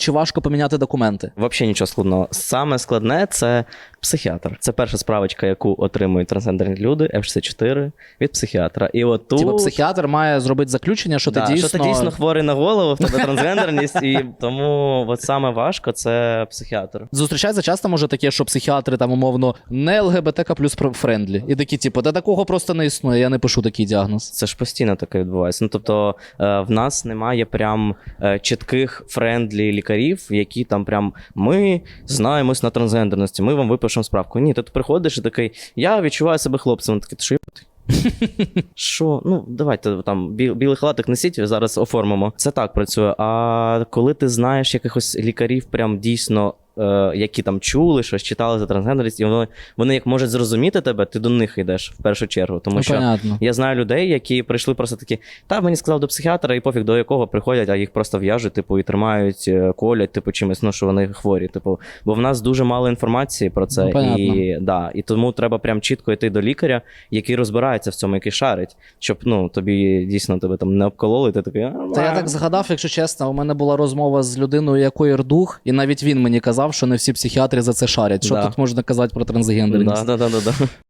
чи важко поміняти документи? Взагалі нічого складного. Саме складне це психіатр. Це перша справочка, яку отримують трансгендерні люди, F64 від психіатра. І от тут... Типа психіатр має зробити заключення, що Да, ти дійсно. що ти дійсно хворий на голову, в тебе трансгендерність, і тому от саме важко це психіатр. Зустрічається часто може таке, що психіатри там умовно не ЛГБТК плюс френдлі. І такі, типу, та такого просто не існує, я не пишу такий діагноз. Це ж постійно таке відбувається. Ну тобто е, в нас немає прям е, чітких френдлі лікарів, які там прям ми знаємось на трансгендерності, ми вам випишемо справку. Ні, ти приходиш і такий, я відчуваю себе хлопцем. Він такий, ти що? Що? Ну, давайте там бі- білий халатик несіть, зараз оформимо. Це так працює. А коли ти знаєш якихось лікарів, прям дійсно. Е, Які там чули, щось читали за трансгендерність, і вони, вони як можуть зрозуміти тебе, ти до них йдеш в першу чергу. Тому Ну, що понятно. я знаю людей, які прийшли просто такі, та мені сказав до психіатра, і пофіг до якого приходять, а їх просто в'яжуть, типу, і тримають, е, колять, типу, чимось, ну що вони хворі. Типу, бо в нас дуже мало інформації про це. Ну, і, да, і тому треба прям чітко йти до лікаря, який розбирається в цьому, який шарить, щоб ну, тобі дійсно тебе там не обкололи, ти такий. «А, Та я так згадав, якщо чесно, у мене була розмова з людиною, якої рдух, і навіть він мені казав, що не всі психіатри за це шарять. Що Да. тут можна казати про трансгендерність? Да, да, да, да, да.